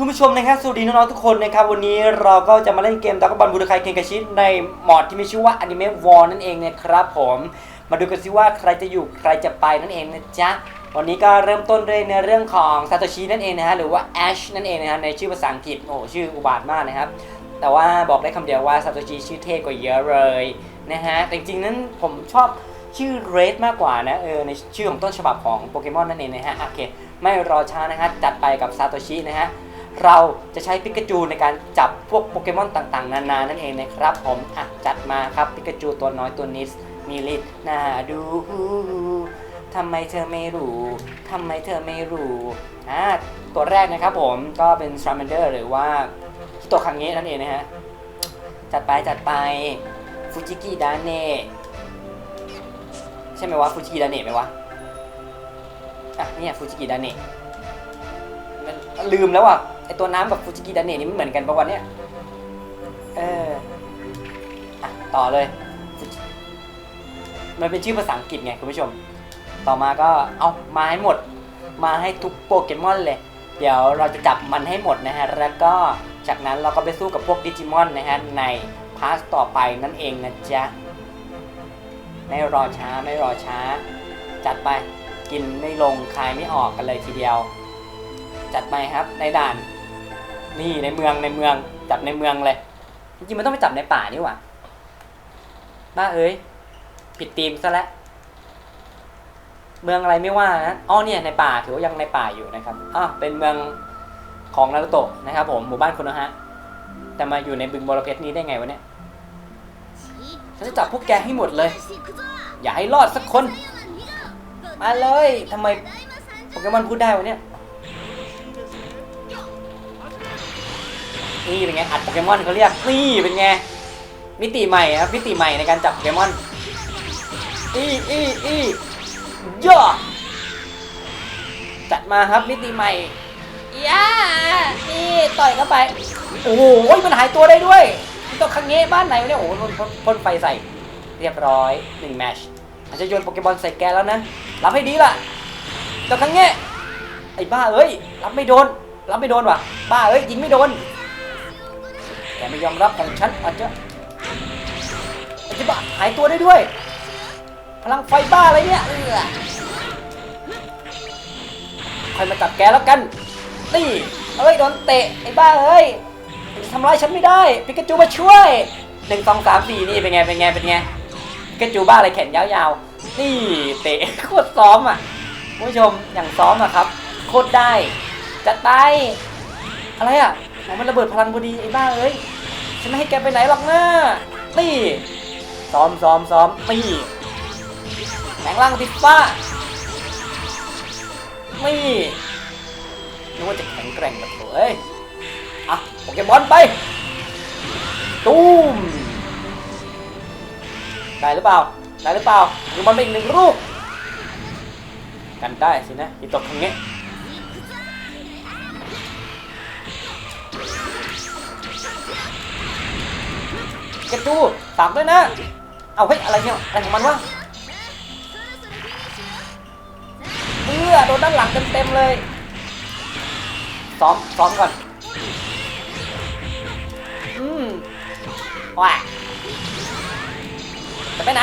คุณผู้ชมนะครับสวัสดีน้องๆทุกคนนะครับวันนี้เราก็จะมาเล่นเกมดักบอลบูดคายเกนกาชิในมอดที่มีชื่อว่าอนิเมะวอลนั่นเองนะครับผมมาดูกันสิว่าใครจะอยู่ใครจะไปนั่นเองนะจ๊ะวันนี้ก็เริ่มต้นด้วยในเรื่องของซาโตชินั่นเองนะฮะหรือว่าแอชนั่นเองนะฮะในชื่อภาษาอังกฤษโอ้ชื่ออุบาทมากนะครับแต่ว่าบอกได้คำเดียวว่าซาโตชิชื่อเท่กว่าเยอะเลยนะฮะแต่จริงๆนั้นผมชอบชื่อเรดมากกว่านะเออในชื่อของต้นฉบับของโปเกมอนนั่นเองนะฮะโอเคไม่รอช้านะฮะจัดไปกับซาโตชินะฮะ เราจะใช้ปิกาจูในการจับพวกโปเกมอนต่างๆ นานานั่นเองนะครับ ผมอะจัดมาครับปิกาจูตัวน้อยตัวนิดมีฤทธิ์น่าดูทำไมเธอไม่รู้ทำไมเธอไม่รู้อะตัวแรกนะครับผมก็เป็น s ตร m ม n เดอร์หรือว่าฮิโตคังเงะนั่นเองนะฮะ จัดไปจัดไปฟูจิกิดาเนะใช่ไหมวะฟูจิกิดาเนะไหมวะ อะเนี่ยฟูจิกิดาเนะลืมแล้วอะ ไอตัวน้ำแบบฟูจิกิดาเนะนี่มันเหมือนกันปะวันเนี้ยเอออะต่อเลย มันเป็นชื่อภาษาอังกฤษไงคุณผู้ชม ต่อมาก็เอามาให้หมด มาให้ทุกโปเกมอนเลย เดี๋ยวเราจะจับมันให้หมดนะฮะ แล้วก็จากนั้นเราก็ไปสู้กับพวกดิจิมอนนะฮะในพาร์ทต่อไปนั่นเองนะจ๊ะ ไม่รอช้าไม่รอช้า จัดไปกินไม่ลงคายไม่ออกกันเลยทีเดียว จัดไปครับในด่าน นี่ในเมืองในเมืองจับในเมืองเลย จริงๆมันต้องไปจับในป่านี่หว่าบ้าเอ้ยผิดธีมซะแล้วเมืองอะไรไม่ว่านะอ๋อเนี่ยในป่าถือว่ายังในป่าอยู่นะครับอะเป็นเมืองของนารุโตะนะครับ ผมหมู่บ้านคุณนะฮะแต่มาอยู่ในบึงบรเพชรนี้ได้ไงวะเนี่ยฉันจะจับพวกแกให้หมดเลย อย่าให้รอดสักคน มาเลยทำไมโปเกมอนพูดได้วะเนี่ย นี่เป็นไงอัดโปเกมอนเขาเรียกนี่เป็นไงมิติใหม่ครับมิติใหม่ในการจับโปเกมอนอีอีอีย่อจัดมาครับมิติใหม่ย่านี่ต่อยเข้าไป โอ้โหมันหายตัวได้ด้วยนี่ตัวคังเงะบ้านไหนวะเนี่ยโอ้โหพ่นพ่นพ่นไฟใส่ เรียบร้อยหนึ่งแมชอาจจะโยนโปเกมอนใส่แกแล้วนะรับให้ดีล่ะตัวคังเงะไอ้บ้าเอ้ยรับไม่โดนรับไม่โดนว่ะ บ้าเอ้ยยิงไม่โดน แกไม่ยอมรับของฉันอาจจะอาจจะบ้าหายตัวได้ด้วย พลังไฟบ้าอะไรเนี่ยเออใครมาจับแกแล้วกันนี่เอ้ยโดนเตะไอ้บ้าเอ้ยทำร้ายฉันไม่ได้ปิกาจูมาช่วยหนึ่งสองสามสี่นี่เป็นไงเป็นไงเป็นไงกระจูบ้าอะไรแขนยาวๆนี่เตะโคตรซ้อมอะผู้ชมอย่างซ้อมอะครับ โคตรได้จัดไปอะไรอะ โอ้มันระเบิดพลังพอดีไอ้บ้าเอ้ย ฉันไม่ให้แกไปไหนหรอกนะนี่ ซ้อมซ้อมซ้อมนี่แหงล่างติดฟ้านี่นึกว่าจะแข็งแกร่งแบบเอ้ย อะโปเกมอนไป ตูมได้หรือเปล่า ได้หรือเปล่าดูมันไปอีกหนึ่งรูปกันได้สินะอีตกทางนี้ เกระจูฝากด้วยนะ เอาเฮ้ยอะไรเนี่ยอะไรของมันวะเอื้อโดนด้านหลังเต็มๆเลยซ้อมซ้อมก่อน อืมว้าจะไปไหน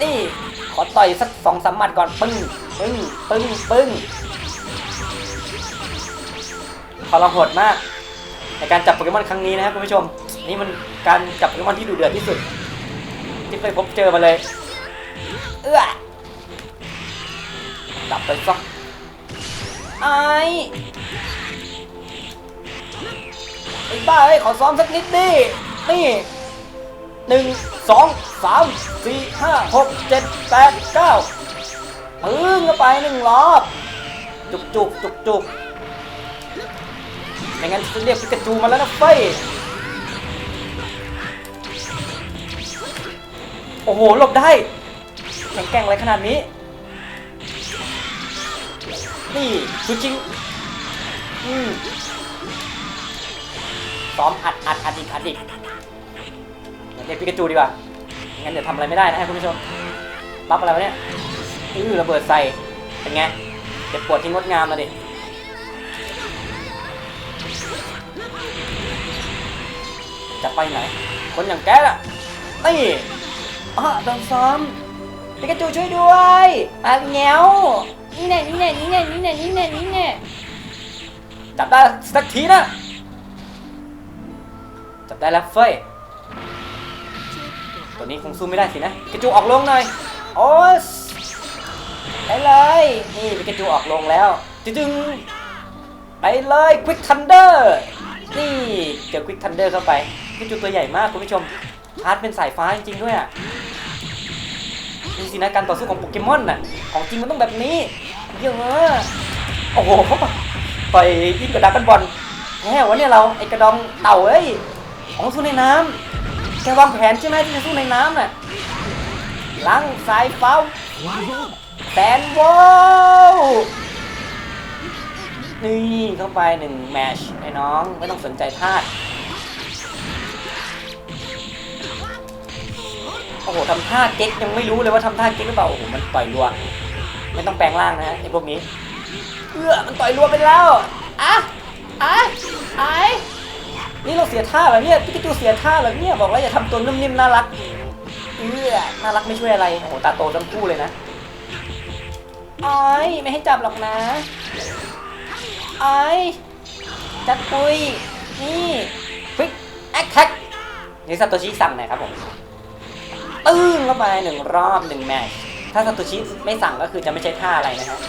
นี่ ขอต่อยสักสองสามหมัดก่อน ปึ้ง ปึ้ง ปึ้ง ปึ้งพอเราโหดมาก ในการจับโปเกมอนครั้งนี้นะครับคุณผู้ชม นี่มันการจับโปเกมอนที่ดูเดือดที่สุด ที่เคยพบเจอมาเลย เอื้อจับไปซะไอ้ไอ้บ้าเอ้ยขอซ้อมสักนิดดิ นี่หนึ่งสองสามสี่ห้าหกเจ็ดแปดเก้าพึ่งเข้าไปหนึ่งรอบ จุกจุกจุกจุกไม่งั้นจะเรียกพิกาจูมาแล้วนะเฟ้ย โอ้โหหลบได้แข็งแกร่งอะไรขนาดนี้ นี่สุดจริง อืมซ้อมอัดอัดอัดอีกอัดอีกเดี๋ยวพิกาจูดีกว่า งั้นเดี๋ยวทำอะไรไม่ได้นะคุณผู้ชม รับอะไรวะเนี่ยอือระเบิดใส่ เป็นไงเจ็บปวดที่งดงามมาดิจะไปไหน คนอย่างแกล่ะนี่ อะโดนซ้อมปิกาจูช่วยด้วยมาเงี้ยวนี่แน่นี่แน่นี่แน่นี่แน่นี่แน่นี่แน่จับได้สักทีนะ จับได้แล้วเฟ้ยตัวนี้คงสู้ไม่ได้สินะปิกาจูออกลงหน่อย โอ้ยไปเลย นี่ปิกาจูออกลงแล้วจึงไปเลยควิกทันเดอร์นี่เจอควิกทันเดอร์เข้าไปปิกาจูตัวใหญ่มากคุณผู้ชมชาร์จเป็นสายฟ้าจริงๆด้วยอะ นี่สินะการต่อสู้ของโปเกมอนน่ะ ของจริงมันต้องแบบนี้เยอะโอ้โหต่อยยิ่งกว่าดากันบอลแหมวะเนี่ยเราไอกระดองเต่าเอ้ยของสู้ในน้ำแกวางแผนใช่ไหมที่จะสู้ในน้ำน่ะลังสายเฝ้าแตนโวนี่เข้าไปหนึ่งแมชไอ้น้องไม่ต้องสนใจธาตุ หทำท่าเก๊กยังไม่รู้เลยว่าทำท่าเก๊กหรือเปล่าโอ้โหมันต่อยรัว ไม่ต้องแปลงร่างนะฮะไอ้พวกนี้เอื้อมันต่อยรัวไปแล้วอะอะไอนี่เราเสียท่าเหรอเนี่ยพี่กิจูเสียท่าเหรอเนี่ยบอกแล้วอย่าทำตัวนุ่มนิ่มน่ารักเออน่ารักไม่ช่วยอะไรโอ้โหตาโตทั้งคู่เลยนะไอ้ไม่ให้จับหรอกนะไอ้จัดปุยนี่ควิกแอคแท็กนี่ซาโตชิสั่งหน่อยครับผม ตึ้งเข้าไปหนึ่งรอบหนึ่งแมตช์ถ้าซาโตชิไม่สั่งก็คือจะไม่ใช่ท่าอะไรนะครับ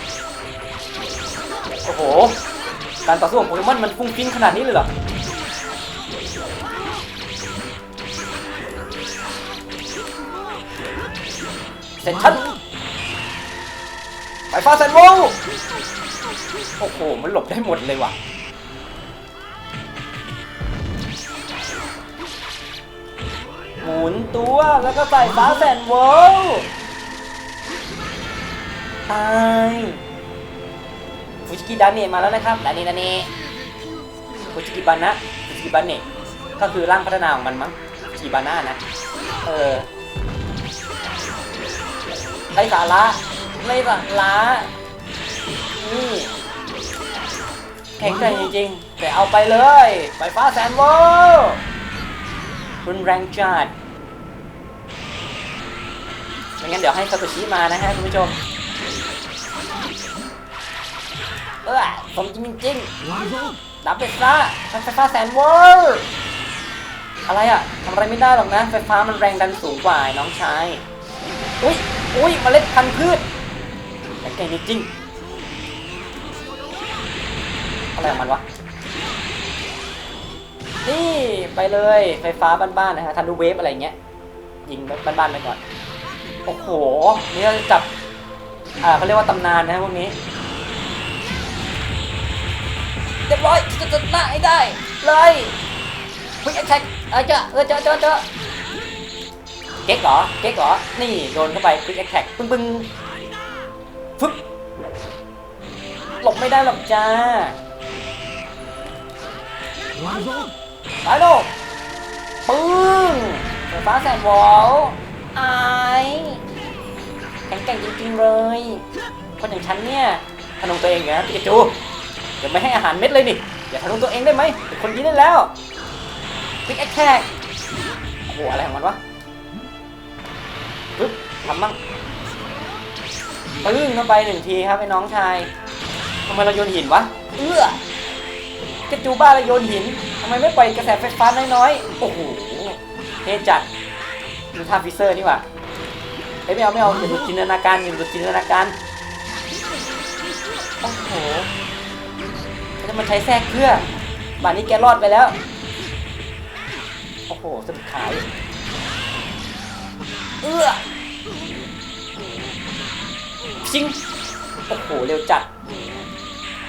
โอ้โห การต่อสู้ของโปเกมอนมันฟุ้งฟิ้งขนาดนี้เลยเหรอเสร็จฉันไฟฟ้าแซนโวโอ้โห มันหลบได้หมดเลยว่ะ หมุนตัวแล้วก็ใส่ฟ้าแซนโวตายฟูจิกิดาเนมาแล้วนะครับดาเนะดาเนะฟูจิกิบานะฟูจิกิบาเนก็คือร่างพัฒนาของมันมั้งฟูจิกิบานะนะ เออไรสาระไร้สาระนี่แข็งใจจริงๆแต่เอาไปเลยไฟฟ้าแสนโวลต์ รุนแรงจัดไม่งั้นเดี๋ยวให้ซาโตชิมานะฮะคุณผู้ชม เออผมจริงจริงดับไฟฟ้าทำไฟฟ้าแสนโวลต์อะไรอะทำอะไรไม่ได้หรอกนะ ไฟฟ้ามันแรงดันสูงกว่าน้องชาย อุ้ยอุ้ยเมล็ดพันธุ์พืชแข็งแกร่งจริง อะไรของมันวะ นี่ไปเลยไฟฟ้าบ้านๆนะฮะทันดูเวฟอะไรเงี้ยยิงบ้านๆไปก่อน โอ้โห นี่เราจะจับ อ่าเขาเรียกว่าตำนานนะพวกนี้เรียบร้อยจะจะหน้าให้ได้เลยวิ่งแอคแท็กเออเจอเออเจอเจอเจอเก๊กเหรอเก๊กเหรอ นี่โดนเข้าไปควิกแอคแท็กปึ้งปึ้งฟึบหลบไม่ได้หรอกจ้า ไปโลกปึ้งไฟฟ้าแสนวอลไอายแข็งแกร่งจริงๆเลย คนอย่างฉันเนี่ยทะนงตัวเองอยู่นะปิกาจูอย่าไม่ให้อาหารเม็ดเลยนี่อย่าทะนงตัวเองได้ไหมเป็นคนดีได้แล้วควิกแอคแท็กโอ้โหอะไรของมันวะปึ๊บทำบ้างปึ้งเข้าไปหนึ่งทีครับไอ้น้องชายทำไมเราโยนหินวะ เอื้อ กระจูบ้าเราโยนหินทำไมไม่ปล่อยกระแสไฟฟ้าน้อยๆ โอ้โหเท่จัดดูท่าฟิเซอร์นี่หว่าเฮ้ยไม่เอาไม่เอาอย่าดูจินตนาการอย่าดูจินตนาการ โอ้โหแล้วมันใช้แทรกเพื่อบ้านนี้แกรอดไปแล้ว โอ้โหสะดุดขาย เอื้อชิง โอ้โห เร็วจัด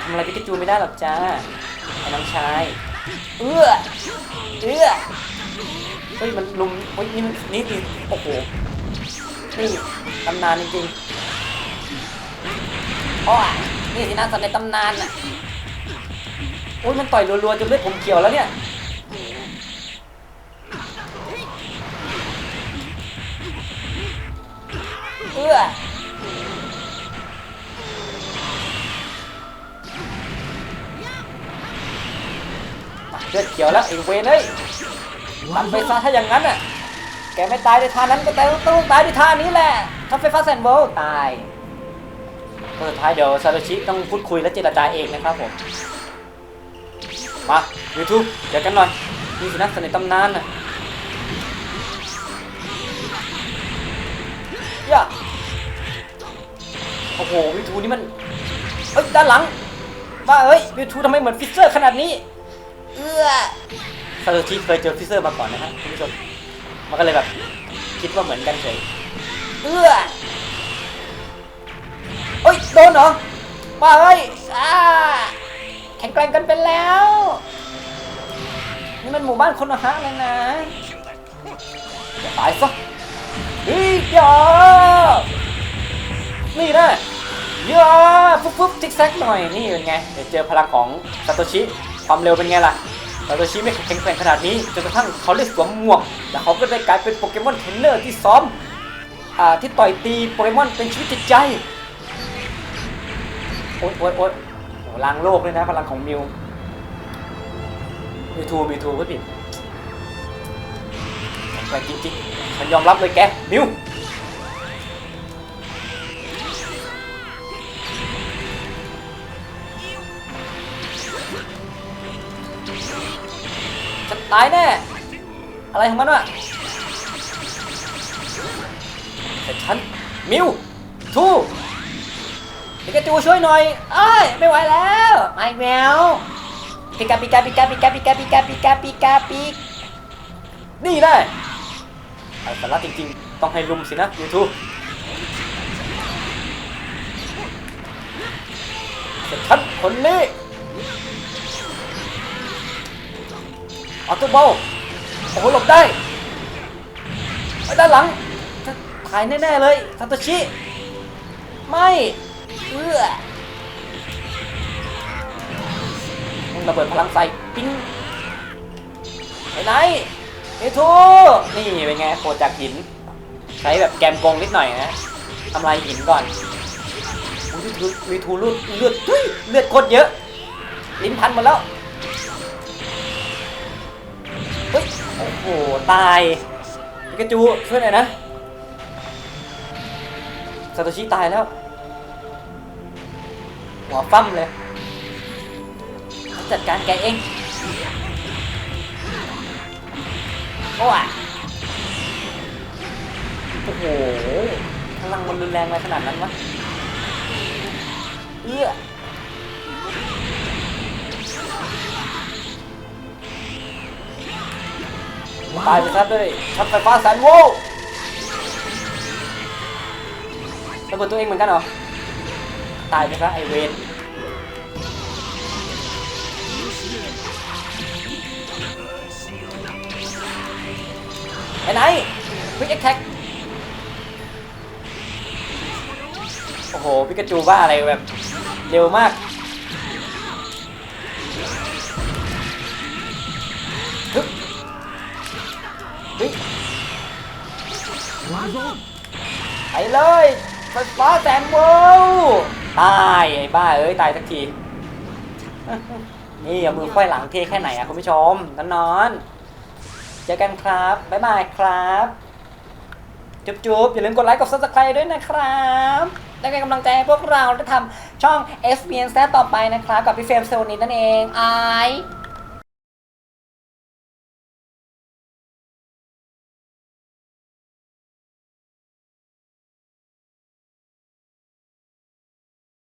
ทำอะไรพิกาจูไม่ได้หรอกจ้า น้องชาย เอื้อ เอื้อ เฮ้ยมันลุมเฮ้ยนี่มันนี่ดิโอ้โห นี่ตำนานจริงๆอ้อนี่สินะสัตว์ในตำนานน่ะโอ้ยมันต่อยรัวๆจนเลือดผมเขียวแล้วเนี่ยเอื้อ เลือดเขียวแล้วไอ้เวนเอ้ยตัดไปซะถ้าอย่างนั้นน่ะ แกไม่ตายในท่านั้นก็ตายต้องตายในท่านี้แหละทับไฟฟ้าแซนโวลตายสุดท้ายเดี๋ยวซาโตชิต้องพูดคุยและเจรจาเองนะครับผม มายูทูบเจอกันหน่อยนี่สินะสนิทตำนานน่ะย่าโอ้โหวิทูนี่มัน เอ้ยด้านหลังว่าเอ้ยวิทูทำไมเหมือนฟิสเซอร์ขนาดนี้ เอื้อซาโตชิเคยเจอฟิสเซอร์มาก่อนนะฮะคุณผู้ชม มันก็เลยแบบ คิดว่าเหมือนกันเฉยเอื้อเอ้ยโดนเหรอมาเอ้ยอ่าแข็งแกร่งกันเป็นแล้ว นี่มันหมู่บ้านคนละฮะเลยนะอย่าตายซะเฮ้ยอย่านี่นะอย่าฟุ๊บฟุ๊บทิกแซกหน่อย นี่เป็นไงเดี๋ยวเจอพลังของซาโตชิ ความเร็วเป็นไงล่ะซาโตชิไม่แข็งแกร่งขนาดนี้จนกระทั่งเขาได้สวมหมวก แล้วเขาก็ได้กลายเป็นโปเกมอนเทรนเนอร์ที่ซ้อมอ่าที่ต่อยตีโปเกมอนเป็นชีวิตจิตใจโอ๊ยโอ๊ยโอ๊ยล้างโลกเลยนะพลังของมิวมีทูมีทูก็ผิดแข็งแกร่งจริงๆฉันยอมรับเลยแกมิว ตายแน่ อะไรของมันวะแต่ฉัน มิว ทูปิกาจูช่วยหน่อยเอ้ยไม่ไหวแล้วไม่แมวปิกาปิกาปิกาปิกาปิกาปิกาปิกาปิกาปิกนี่แน่ไอ้สาระจริงๆ ต้องให้ลุมสินะยูทูแต่ฉันคนนี้ ออโต้บอลโอ้โหหลบได้ไปด้านหลังจะถ่ายแน่ๆเลยซาโตชิ ไม่เอื้อมึงระเบิดพลังใส่ปิ้งไปไหนเอทูนี่เป็นไงโคจากหิน ใช้แบบแกมกงนิดหน่อยนะทำลายหินก่อนมีทูวีทูเลือดเลือดเลือดโคตรเยอะ ลิ้นพันหมดแล้ว โอ้โห ตายปิกาจูช่วยหน่อยนะซาโตชิตายแล้ว หัวฟั่มเลย จัดการแกเอง โอ้ยโอ้โหพลังมันรุนแรงอะไรขนาดนั้นวะ เอื้อ ตายไปซะด้วยช็อตไฟฟ้าแสนโวลต์ระเบิดตัวเองเหมือนกันเหรอ ตายไปซะไอเวนไปไหนควิกแอคแท็กโอ้โหพิกาจูบ้าอะไรแบบ เร็วมาก ไปเลยไฟฟ้าแสนโวลตายไอ้บ้าเอ้ยตายสักที นี่เอามือค่อยหลังเทแค่ไหนอะคุณผู้ชมนอนนอนเจอกันครับบ๊ายบายครับจุ๊บจุ๊บอย่าลืมกดไลค์กด subscribe ด้วยนะครับและเป็นกำลังใจให้พวกเราได้ทำช่อง s b n z ต่อไปนะครับ กับพี่เฟรมเซลนินนั่นเองไอ